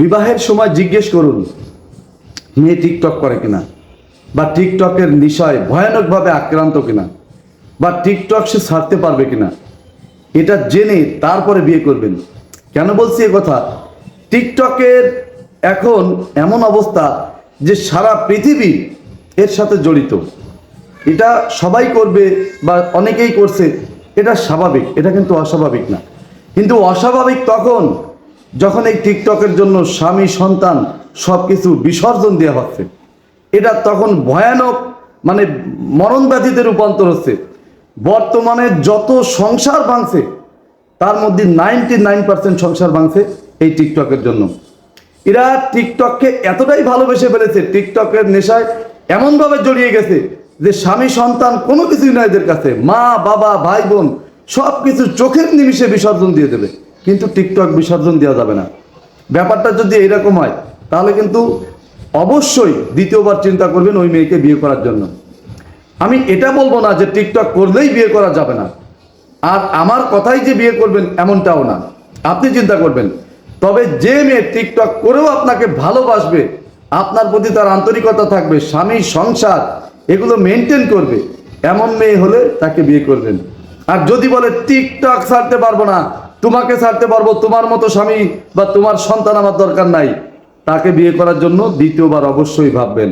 বিবাহের সময় জিজ্ঞেস করুন, মেয়ে টিকটক করে কিনা? বা টিকটকের বিষয় ভয়ানকভাবে আক্রান্ত কিনা? বা টিকটক সে ছাড়তে পারবে কিনা? এটা জেনে তারপরে বিয়ে করবেন। কেন বলছি কথা? টিকটকের এখন এমন অবস্থা যে সারা পৃথিবী এর সাথে জড়িত। এটা সবাই করবে বা অনেকেই করছে, এটা স্বাভাবিক, এটা কিন্তু অস্বাভাবিক না। কিন্তু অস্বাভাবিক তখন যখন এই টিকটকের জন্য স্বামী, সন্তান সব কিছু বিসর্জন দেওয়া হচ্ছে, এটা তখন ভয়ানক মানে মরণ ব্যাধিতে রূপান্তর হচ্ছে। বর্তমানে যত সংসার ভাঙছে, তার মধ্যে নাইনটি নাইন পার্সেন্ট সংসার ভাঙছে এই টিকটকের জন্য। এরা টিকটককে এতটাই ভালোবেসে ফেলেছে, টিকটকের নেশায় এমনভাবে জড়িয়ে গেছে যে স্বামী, সন্তান কোনো কিছুই নয় এদের কাছে। মা, বাবা, ভাই, বোন সব কিছু চোখের নিমিষে বিসর্জন দিয়ে দেবে। কিন্তু টিকটক বিসর্জন দেওয়া যাবে না। ব্যাপারটা যদি এরকম হয়, তাহলে কিন্তু অবশ্যই দ্বিতীয়বার চিন্তা করবেন ওই মেয়েকে বিয়ে করার জন্য। আমি এটা বলব না যে টিকটক করলেই বিয়ে করা যাবে না। আর আমার কথাই যে বিয়ে করবেন এমনটাও না। আপনি চিন্তা করবেন, তবে যে মেয়ে টিকটক করেও আপনাকে ভালোবাসবে, আপনার প্রতি তার আন্তরিকতা থাকবে, স্বামী, সংসার, এগুলো মেনটেন করবে, এমন মেয়ে হলে তাকে বিয়ে করবেন। আর যদি বলে টিকটক ছাড়তে পারব না তোমাকে ছাড়তে পারব তোমার মতো স্বামী বা তোমার সন্তান আমার দরকার নাই। তাকে বিয়ে করার জন্য দ্বিতীয়বার অবশ্যই ভাববেন।